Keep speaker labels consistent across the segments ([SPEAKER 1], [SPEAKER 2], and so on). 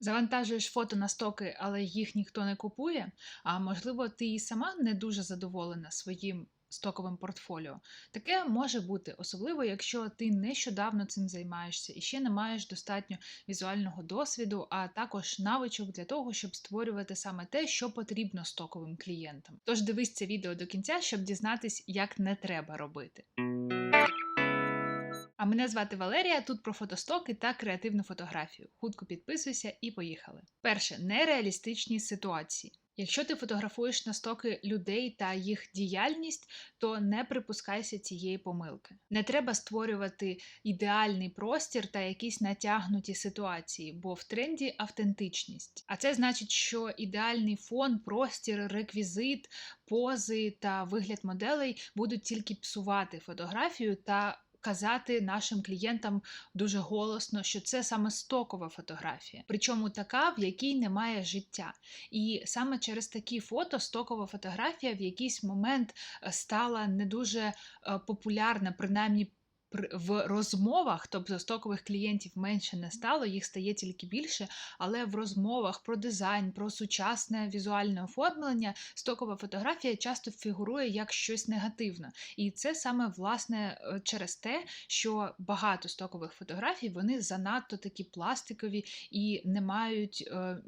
[SPEAKER 1] Завантажуєш фото на стоки, але їх ніхто не купує. А можливо, ти і сама не дуже задоволена своїм стоковим портфоліо. Таке може бути, особливо якщо ти нещодавно цим займаєшся і ще не маєш достатньо візуального досвіду, а також навичок для того, щоб створювати саме те, що потрібно стоковим клієнтам. Тож дивись це відео до кінця, щоб дізнатись, як не треба робити. А мене звати Валерія. Тут про фотостоки та креативну фотографію. Хутко підписуйся і поїхали. Перше нереалістичні ситуації. Якщо ти фотографуєш на стоки людей та їх діяльність, то не припускайся цієї помилки. Не треба створювати ідеальний простір та якісь натягнуті ситуації, бо в тренді автентичність. А це значить, що ідеальний фон, простір, реквізит, пози та вигляд моделей будуть тільки псувати фотографію та казати нашим клієнтам дуже голосно, що це саме стокова фотографія, причому така, в якій немає життя. І саме через такі фото стокова фотографія в якийсь момент е, стала не дуже е, популярна, принаймні в розмовах, тобто стокових клієнтів менше не стало, їх стає тільки більше, але в розмовах про дизайн, про сучасне візуальне оформлення стокова фотографія часто фігурує як щось негативне. І це саме власне е, через те, що багато стокових фотографій вони занадто такі пластикові і не мають е,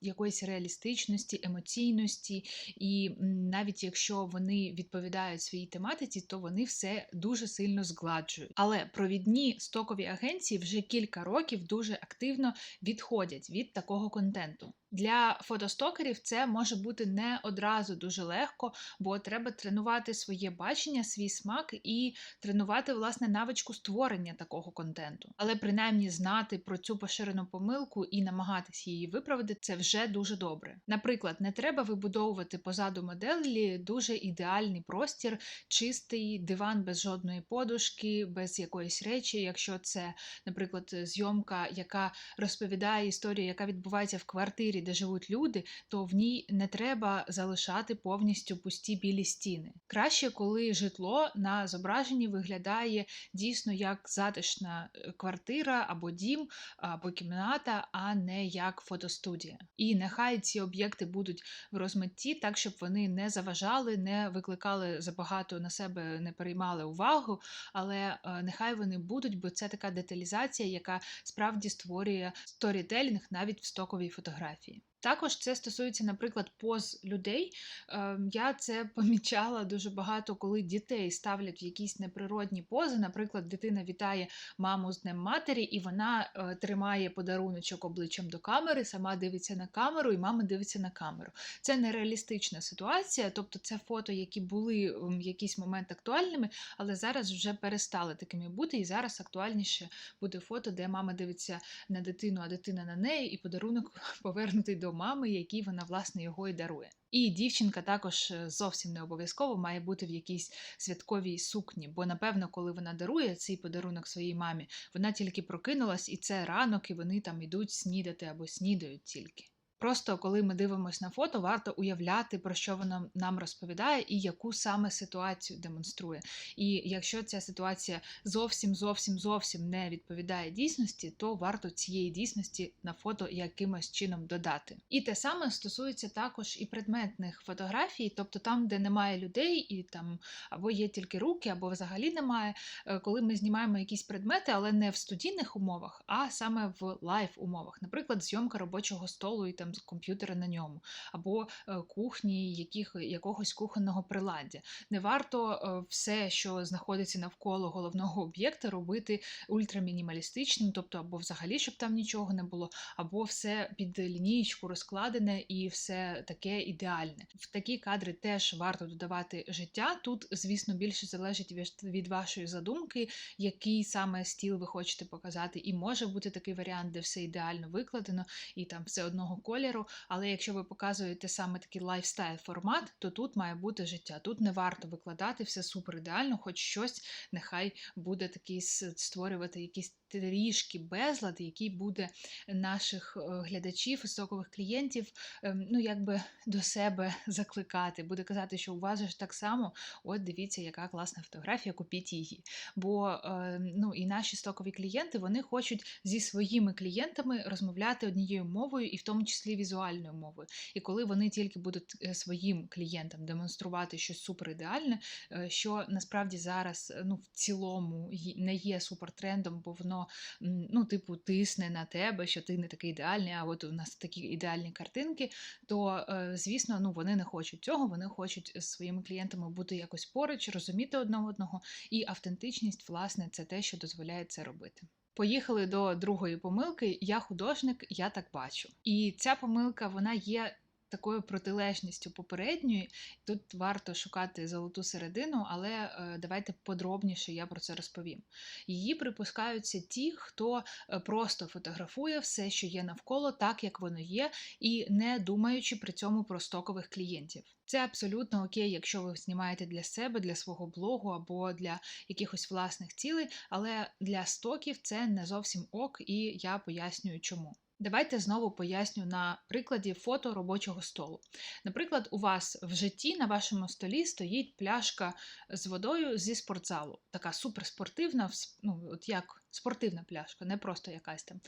[SPEAKER 1] якоїсь реалістичності, емоційності, і навіть якщо вони відповідають своїй тематиці, то вони все дуже сильно згладжують. Але провідні стокові агенції вже кілька років дуже активно відходять від такого контенту. Для фотостокерів це може бути не одразу дуже легко, бо треба тренувати своє бачення, свій смак і тренувати власне навичку створення такого контенту. Але принаймні знати про цю поширену помилку і намагатись її виправити це вже дуже добре. Наприклад, не треба вибудовувати позаду моделі дуже ідеальний простір, чистий диван без жодної подушки, без якоїсь речі, якщо це, наприклад, зйомка, яка розповідає історію, яка відбувається в квартирі де живуть люди, то в ній не треба залишати повністю пусті білі стіни. Краще, коли житло на зображенні виглядає дійсно як затишна е, квартира або дім, або кімната, а не як фотостудія. І нехай ці об'єкти будуть в розмитті, так щоб вони не заважали, не викликали забагато на себе, не переймали увагу, але е, нехай вони будуть, бо це така деталізація, яка справді створює сторітелінг навіть в стоковій фотографії професії. Також це стосується, наприклад, поз людей. Ем, я це помічала дуже багато, коли дітей ставлять в якісь неприродні пози. Наприклад, дитина вітає маму з Днем матері, і вона е, тримає подаруночок обличчям до камери, сама дивиться на камеру, і мама дивиться на камеру. Це нереалістична ситуація, тобто це фото, які були в якийсь момент актуальними, але зараз вже перестали такими бути. І зараз актуальніше буде фото, де мама дивиться на дитину, а дитина на неї, і подарунок повернутий до мами, якій вона власне його і дарує. І дівчинка також е, зовсім не обов'язково має бути в якійсь святковій сукні, бо напевно, коли вона дарує цей подарунок своїй мамі, вона тільки прокинулась, і це ранок, і вони там йдуть снідати або снідають тільки. Просто коли ми дивимося на фото, варто уявляти, про що воно нам розповідає і яку саме ситуацію демонструє. І якщо ця ситуація зовсім зовсім зовсім не відповідає дійсності, то варто цієї дійсності на фото якимось чином додати. І те саме стосується також і предметних фотографій, тобто там, де немає людей, і там або є тільки руки, або взагалі немає. Е, коли ми знімаємо якісь предмети, але не в студійних умовах, а саме в лайв умовах, наприклад, зйомка робочого столу і там там комп'ютера на ньому, або е, кухні яких, якогось кухонного приладдя. Не варто е, все, що знаходиться навколо головного об'єкта, робити ультрамінімалістичним, тобто або взагалі, щоб там нічого не було, або все під лінієчку розкладене і все таке ідеальне. В такі кадри теж варто додавати життя. Тут, звісно, більше залежить від вашої задумки, який саме стіл ви хочете показати, і може бути такий варіант, де все ідеально викладено, і там все одного кольору, кольору, але якщо ви показуєте саме такий лайфстайл формат, то тут має бути життя. Тут не варто викладати все супер ідеально, хоч щось нехай буде такий створювати якийсь трішки безлад, який буде наших е, глядачів і стокових клієнтів ем, ну, якби до себе закликати, буде казати, що у вас ж так само, от дивіться, яка класна фотографія, купіть її. Бо е, ну, і наші стокові клієнти вони хочуть зі своїми клієнтами розмовляти однією мовою, і в тому числі візуальною мовою. І коли вони тільки будуть е, своїм клієнтам демонструвати щось супер ідеальне, е, що насправді зараз ну, в цілому не є супертрендом, бо воно ну, типу, тисне на тебе, що ти не такий ідеальний, а от у нас такі ідеальні картинки, то, звісно, ну, вони не хочуть цього, вони хочуть з своїми клієнтами бути якось поруч, розуміти одне одного, і автентичність, власне, це те, що дозволяє це робити. Поїхали до другої помилки. Я художник, я так бачу. І ця помилка вона є такою протилежністю попередньої. Тут варто шукати золоту середину, але е, давайте подробніше я про це розповім. Її припускаються ті, хто е, просто фотографує все, що є навколо, так як воно є, і не думаючи при цьому про стокових клієнтів. Це абсолютно окей, якщо ви знімаєте для себе, для свого блогу або для якихось власних цілей, але для стоків це не зовсім ок, і я пояснюю, чому. Давайте знову поясню на прикладі фото робочого столу. Наприклад, у вас в житті на вашому столі стоїть пляшка з водою зі спортзалу, така суперспортивна, ну, от як спортивна пляшка, не просто якась там.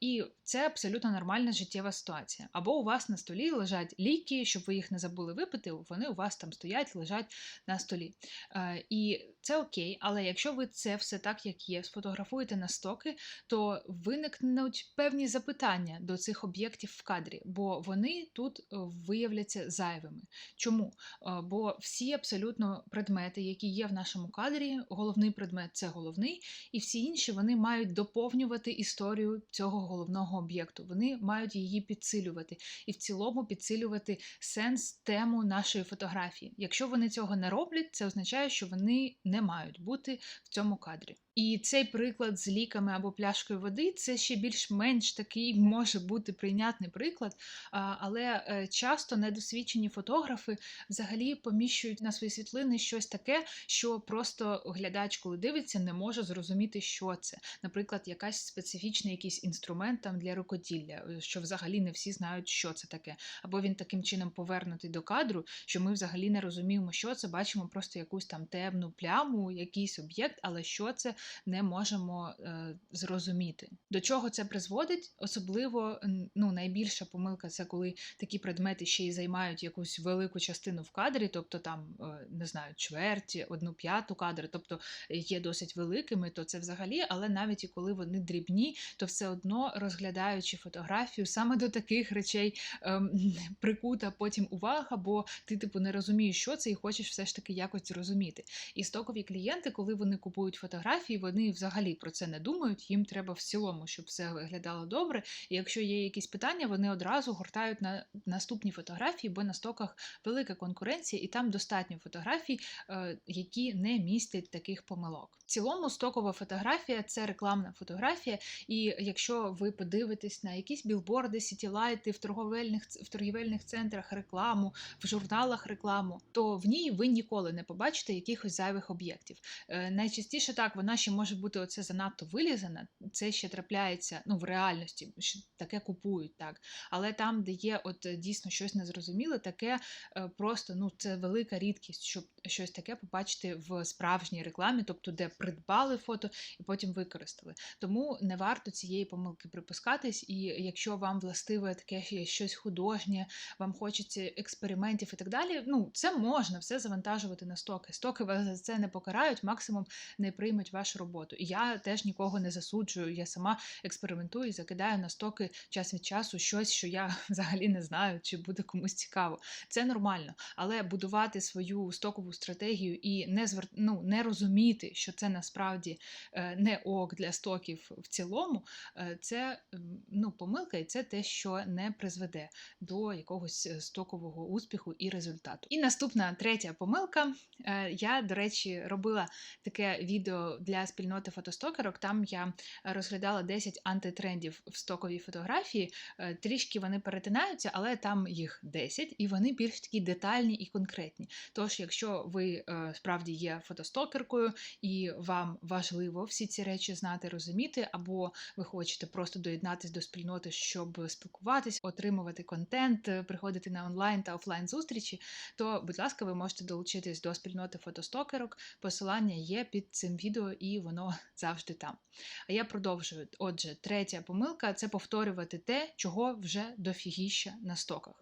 [SPEAKER 1] І це абсолютно нормальна життєва ситуація. Або у вас на столі лежать ліки, щоб ви їх не забули випити, вони у вас там стоять, лежать на столі. І це окей, але якщо ви це все так, як є, сфотографуєте на стоки, то виникнуть певні запитання до цих об'єктів в кадрі, бо вони тут е, виявляться зайвими. Чому? Бо всі абсолютно предмети, які є в нашому кадрі, головний предмет це головний, і всі інші інші вони мають доповнювати історію цього головного об'єкту. Вони мають її підсилювати і в цілому підсилювати сенс, тему нашої фотографії. Якщо вони цього не роблять, це означає, що вони не мають бути в цьому кадрі. І цей приклад з ліками або пляшкою води це ще більш-менш такий може бути прийнятний приклад, але е, часто недосвідчені фотографи взагалі поміщують на свої світлини щось таке, що просто глядач, коли дивиться, не може зрозуміти, що це. Наприклад, якась специфічний якийсь інструмент там для рукоділля, е, що взагалі не всі знають, що це таке. Або він таким чином повернутий до кадру, що ми взагалі не розуміємо, що це, бачимо просто якусь там темну пляму, якийсь об'єкт, але що це не можемо е, зрозуміти. До чого це призводить? Особливо ну, найбільша помилка це коли такі предмети ще й займають якусь велику частину в кадрі, тобто там, е, не знаю, чверть, одну п'яту кадри, тобто є досить великими, то це взагалі, але навіть і коли вони дрібні, то все одно розглядаючи фотографію, саме до таких речей ем, прикута потім увага, бо ти, типу, не розумієш, що це, і хочеш все ж таки якось зрозуміти. І стокові клієнти, коли вони купують фотографії, вони взагалі про це не думають. Їм треба в цілому, щоб все виглядало добре. І якщо є якісь питання, вони одразу гортають на наступні фотографії, бо на стоках велика конкуренція, і там достатньо фотографій, е, які не містять таких помилок. В цілому стокова фотографія це рекламна фотографія. І якщо ви подивитесь на якісь білборди, сітілайти в торговельних в торгівельних центрах рекламу, в журналах рекламу, то в ній ви ніколи не побачите якихось зайвих об'єктів. Е, найчастіше так вона ще може бути оце занадто вилізана. Це ще трапляється ну, в реальності, що таке купують так. Але там, де є от дійсно щось незрозуміле, таке е, просто ну це велика рідкість, щоб щось таке побачити в справжній рекламі, тобто де придбали фото і потім використали. Тому не варто цієї помилки припускатись, і якщо вам властиве таке щось художнє, вам хочеться експериментів і так далі. Ну це можна все завантажувати на стоки. Стоки вас за це не покарають, максимум не приймуть вашу роботу. І я теж нікого не засуджую. Я сама експериментую закидаю на стоки час від часу щось, що я взагалі не знаю, чи буде комусь цікаво. Це нормально, але будувати свою стокову стратегію і не звер... ну, не розуміти, що це насправді е, не ок для стоків в цілому, е, це ну, помилка, і це те, що не призведе до якогось е, стокового успіху і результату. І наступна третя помилка. Я, до речі, робила таке відео для спільноти фотостокерок. Там я розглядала 10 антитрендів в стоковій фотографії. Е, Трішки вони перетинаються, але там їх 10, і вони більш такі детальні і конкретні. Тож, якщо ви е, справді є фотостокеркою і вам важливо всі ці речі знати, розуміти, або ви хочете просто доєднатися до спільноти, щоб спілкуватись, отримувати контент, е, приходити на онлайн та офлайн зустрічі, то, будь ласка, ви можете долучитись до спільноти фотостокерок. Посилання є під цим відео, і воно завжди там. А я продовжую. Отже, третя помилка це повторювати те, чого вже дофігіща на стоках.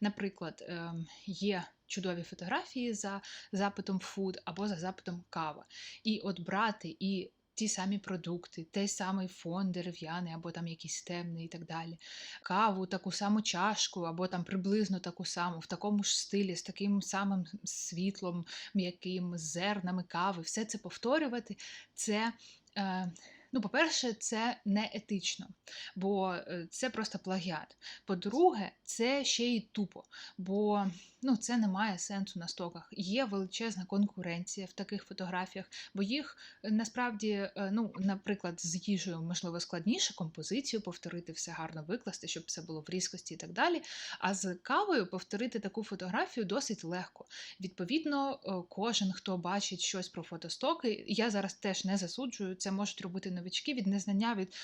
[SPEAKER 1] Наприклад, ем, є чудові фотографії за запитом фуд або за запитом кава. І от брати і ті самі продукти, той самий фон дерев'яний, або там якийсь темний і так далі. Каву, таку саму чашку, або там приблизно таку саму, в такому ж стилі, з таким самим світлом, м'яким, зернами кави, все це повторювати, це. Е, Ну, по-перше, це не етично, бо е, це просто плагіат. По-друге, це ще й тупо, бо ну, це не має сенсу на стоках. Є величезна конкуренція в таких фотографіях, бо їх е, насправді, е, ну, наприклад, з їжею можливо складніше композицію повторити, все гарно викласти, щоб все було в різкості і так далі. А з кавою повторити таку фотографію досить легко. Відповідно, кожен, хто бачить щось про фотостоки, я зараз теж не засуджую, це можуть робити новички від незнання, від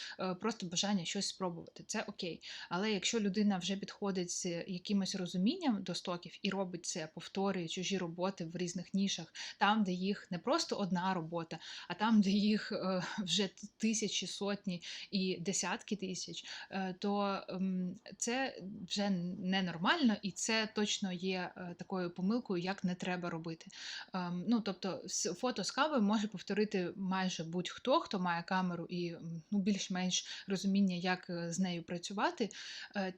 [SPEAKER 1] просто бажання щось спробувати. Це окей. Але якщо людина вже підходить з якимось розумінням до стоків і робить це, повторює чужі роботи в різних нішах, там, де їх не просто одна робота, а там, де їх е, вже тисячі, сотні і десятки тисяч, е, то ем, це вже ненормально, і це точно є е, такою помилкою, як не треба робити. Ем, ну, Тобто, фото з кавою може повторити майже будь-хто, хто має камеру і ну, більш-менш розуміння, як з нею працювати,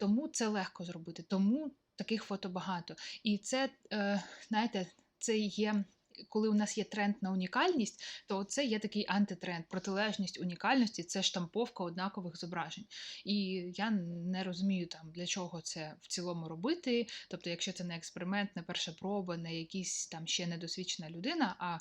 [SPEAKER 1] тому це легко зробити. Тому таких фото багато. І це, е, знаєте, це є. Коли у нас є тренд на унікальність, то це є такий антитренд. Протилежність унікальності це штамповка однакових зображень. І я не розумію, там для чого це в цілому робити.Тобто, якщо це не експеримент, не перша проба, не якісь там ще недосвідчена людина, а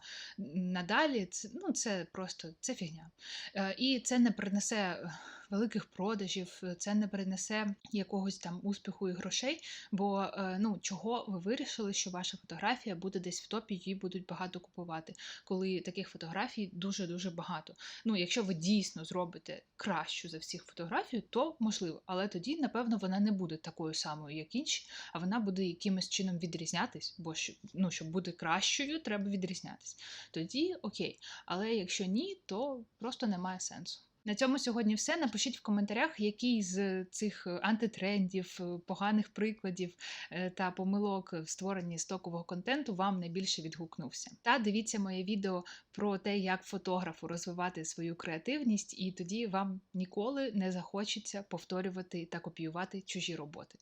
[SPEAKER 1] надалі це ну, це просто це фігня. Е, і це не принесе великих продажів, е, це не принесе якогось там успіху і грошей. Бо е, ну чого ви вирішили, що ваша фотографія буде десь в топі, її будуть багато купувати, коли таких фотографій дуже дуже багато. Ну, якщо ви дійсно зробите кращу за всіх фотографію, то можливо, але тоді, напевно, вона не буде такою самою, як інші, а вона буде якимось чином відрізнятись, бо ну, щоб бути кращою, треба відрізнятись. Тоді окей. Але якщо ні, то просто немає сенсу. На цьому сьогодні все. Напишіть в коментарях, який з цих е, антитрендів, е, поганих прикладів е, та помилок в створенні стокового контенту вам найбільше відгукнувся. Та дивіться моє відео про те, як фотографу розвивати свою креативність, і тоді вам ніколи не захочеться повторювати та копіювати чужі роботи.